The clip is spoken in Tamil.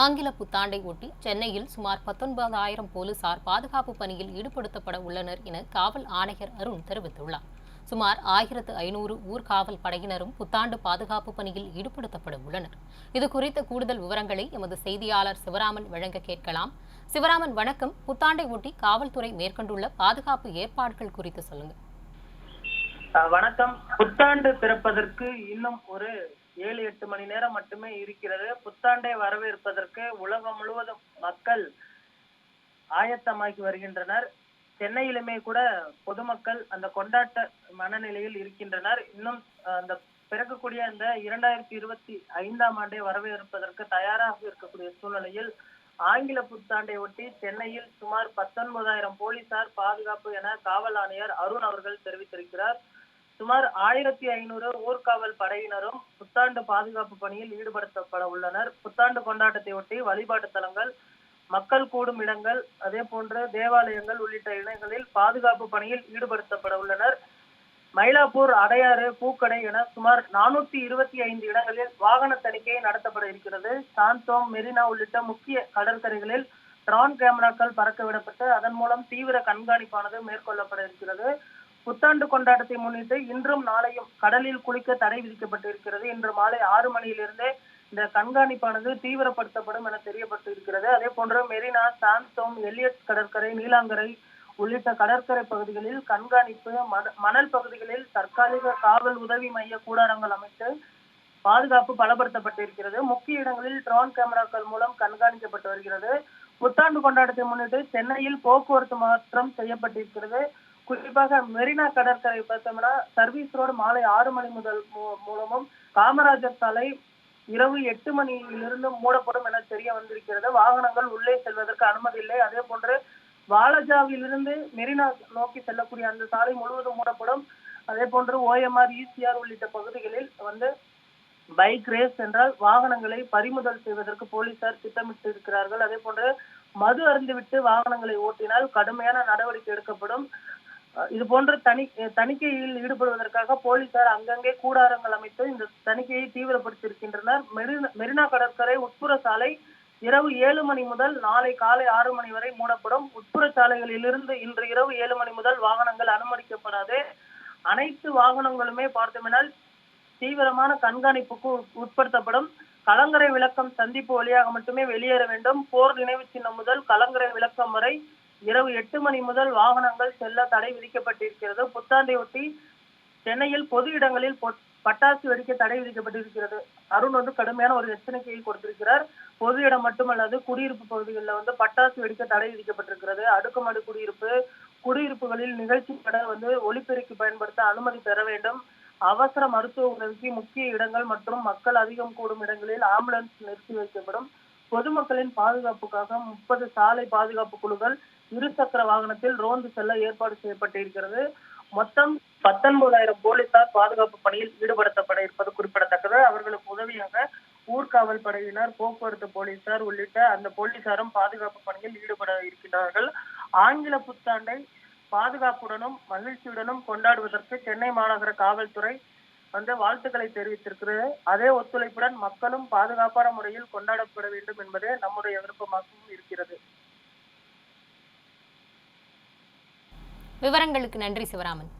ஆங்கில புத்தாண்டை ஒட்டி சென்னையில் சுமார் பத்தொன்பதாயிரம் போலீசார் பாதுகாப்பு பணியில் ஈடுபடுத்தப்பட உள்ளனர் என காவல் ஆணையர் அருண் தெரிவித்துள்ளார். சுமார் ஆயிரத்து ஐநூறு ஊர்காவல் படையினரும் புத்தாண்டு பாதுகாப்பு பணியில் ஈடுபடுத்தப்பட உள்ளனர். இது குறித்த கூடுதல் விவரங்களை எமது செய்தியாளர் சிவராமன் வழங்க கேட்கலாம். சிவராமன் வணக்கம். புத்தாண்டை ஒட்டி காவல்துறை மேற்கொண்டுள்ள பாதுகாப்பு ஏற்பாடுகள் குறித்து சொல்லுங்க. வணக்கம். புத்தாண்டு பிறப்பதற்கு இன்னும் ஒரு ஏழு எட்டு மணி நேரம் மட்டுமே இருக்கிறது. புத்தாண்டை வரவேற்பதற்கு உலகம் முழுவதும் மக்கள் ஆயத்தமாகி வருகின்றனர். சென்னையிலுமே கூட பொதுமக்கள் அந்த கொண்டாட்ட மனநிலையில் இருக்கின்றனர். இன்னும் அந்த பிறக்கக்கூடிய அந்த இரண்டாயிரத்தி இருபத்தி ஐந்தாம் ஆண்டை வரவேற்பதற்கு தயாராக இருக்கக்கூடிய சூழ்நிலையில் ஆங்கில புத்தாண்டை ஒட்டி சென்னையில் சுமார் பத்தொன்பதாயிரம் போலீசார் பாதுகாப்பு என காவல் ஆணையர் அருண் அவர்கள் தெரிவித்திருக்கிறார். சுமார் ஆயிரத்தி ஐநூறு ஊர்காவல் படையினரும் புத்தாண்டு பாதுகாப்பு பணியில் ஈடுபடுத்தப்பட உள்ளனர். புத்தாண்டு கொண்டாட்டத்தை ஒட்டி வழிபாட்டு தலங்கள் மக்கள் கூடும் இடங்கள் அதே போன்று தேவாலயங்கள் உள்ளிட்ட இடங்களில் பாதுகாப்பு பணியில் ஈடுபடுத்தப்பட உள்ளனர். மயிலாப்பூர் அடையாறு பூக்கடை என சுமார் நானூத்தி இருபத்தி ஐந்து இடங்களில் வாகன தணிக்கை நடத்தப்பட இருக்கிறது. சாந்தோம் மெரினா உள்ளிட்ட முக்கிய கடற்கரைகளில் ட்ரான் கேமராக்கள் பறக்க விடப்பட்டு அதன் மூலம் தீவிர கண்காணிப்பானது மேற்கொள்ளப்பட இருக்கிறது. புத்தாண்டு கொண்டாட்டத்தை முன்னிட்டு இன்றும் நாளையும் கடலில் குளிக்க தடை விதிக்கப்பட்டிருக்கிறது. இன்று மாலை ஆறு மணியிலிருந்தே இந்த கண்காணிப்பானது தீவிரப்படுத்தப்படும் என தெரியப்பட்டு இருக்கிறது அதே போன்று மெரினா சாந்தோம் எலியட் கடற்கரை நீலாங்கரை உள்ளிட்ட கடற்கரை பகுதிகளில் கண்காணிப்பு மண- மணல் பகுதிகளில் தற்காலிக காவல் உதவி மைய கூடாரங்கள் அமைத்து பாதுகாப்பு பலப்படுத்தப்பட்டிருக்கிறது. முக்கிய இடங்களில் ட்ரோன் கேமராக்கள் மூலம் கண்காணிக்கப்பட்டு வருகிறது. புத்தாண்டு கொண்டாட்டத்தை முன்னிட்டு சென்னையில் போக்குவரத்து மாற்றம் செய்யப்பட்டிருக்கிறது. குறிப்பாக மெரினா கடற்கரை பார்த்தோம்னா சர்வீஸ் ரோடு மாலை ஆறு மணி முதல் மூ- மூலமும் காமராஜர் சாலை இரவு எட்டு மணியிலிருந்து மூடப்படும் என தெரிய வந்திருக்கிறது. வாகனங்கள் உள்ளே செல்வதற்கு அனுமதி இல்லை. அதே போன்று வாலஜாவிலிருந்து மெரினா நோக்கி செல்லக்கூடிய அந்த சாலை முழுவதும் மூடப்படும். அதே போன்று ஓஎம்ஆர் இசிஆர் உள்ளிட்ட பகுதிகளில் வந்து பைக் ரேஸ் என்றால் வாகனங்களை பறிமுதல் செய்வதற்கு போலீசார் திட்டமிட்டு இருக்கிறார்கள் அதே போன்று மது அருந்துவிட்டு வாகனங்களை ஓட்டினால் கடுமையான நடவடிக்கை எடுக்கப்படும். இது போன்ற தனி அஹ் தணிக்கையில் ஈடுபடுவதற்காக போலீசார் அங்கங்கே கூடாரங்கள் அமைத்து இந்த தணிக்கையை தீவிரப்படுத்தியிருக்கின்றனர். மெரினா மெரினா கடற்கரை உட்புற சாலை இரவு ஏழு மணி முதல் நாளை காலை ஆறு மணி வரை மூடப்படும். உட்புற சாலைகளிலிருந்து இன்று இரவு ஏழு மணி முதல் வாகனங்கள் அனுமதிக்கப்படாது. அனைத்து வாகனங்களுமே பார்த்தோம்னால் தீவிரமான கண்காணிப்புக்கு உட்- உட்படுத்தப்படும். கலங்கரை விளக்கம் சந்திப்பு வழியாக மட்டுமே வெளியேற வேண்டும். போர் நினைவு சின்னம் முதல் கலங்கரை விளக்கம் வரை இரவு எட்டு மணி முதல் வாகனங்கள் செல்ல தடை விதிக்கப்பட்டிருக்கிறது. புத்தாண்டையொட்டி சென்னையில் பொது இடங்களில் பட்டாசு வெடிக்க தடை விதிக்கப்பட்டிருக்கிறது. அருண் வந்து கடுமையான ஒரு எச்சரிக்கையை கொடுத்திருக்கிறார். பொது இடம் மட்டுமல்லாது குடியிருப்பு பகுதிகளில் வந்து பட்டாசு வெடிக்க தடை விதிக்கப்பட்டிருக்கிறது. அடுக்குமாடி குடியிருப்பு குடியிருப்புகளில் நிகழ்ச்சி பட வந்து ஒளிப்பெருக்கி பயன்படுத்த அனுமதி பெற வேண்டும். அவசர மருத்துவ உதவிக்கு முக்கிய இடங்கள் மற்றும் மக்கள் அதிகம் கூடும் இடங்களில் ஆம்புலன்ஸ் நிறுத்தி வைக்கப்படும். பொதுமக்களின் பாதுகாப்புக்காக முப்பது சாலை பாதுகாப்பு குழுக்கள் இருசக்கர வாகனத்தில் ரோந்து செல்ல ஏற்பாடு செய்யப்பட்டிருக்கிறது. மொத்தம் பத்தொன்பதாயிரம் போலீசார் பாதுகாப்பு பணியில் ஈடுபடுத்தப்பட இருப்பது குறிப்பிடத்தக்கது. அவர்களுக்கு உதவியாக ஊர்காவல் படையினர் போக்குவரத்து போலீசார் உள்ளிட்ட அந்த போலீசாரும் பாதுகாப்பு பணியில் ஈடுபட இருக்கின்றார்கள். ஆங்கில புத்தாண்டை பாதுகாப்புடனும் மகிழ்ச்சியுடனும் கொண்டாடுவதற்கு சென்னை மாநகர காவல்துறை வந்து வாழ்த்துக்களை தெரிவித்திருக்கிறது அதே ஒத்துழைப்புடன் மக்களும் பாதுகாப்பான முறையில் கொண்டாடப்பட வேண்டும் என்பதே நம்முடைய விருப்பமாகவும் இருக்கிறது. விவரங்களுக்கு நன்றி சிவராமன்.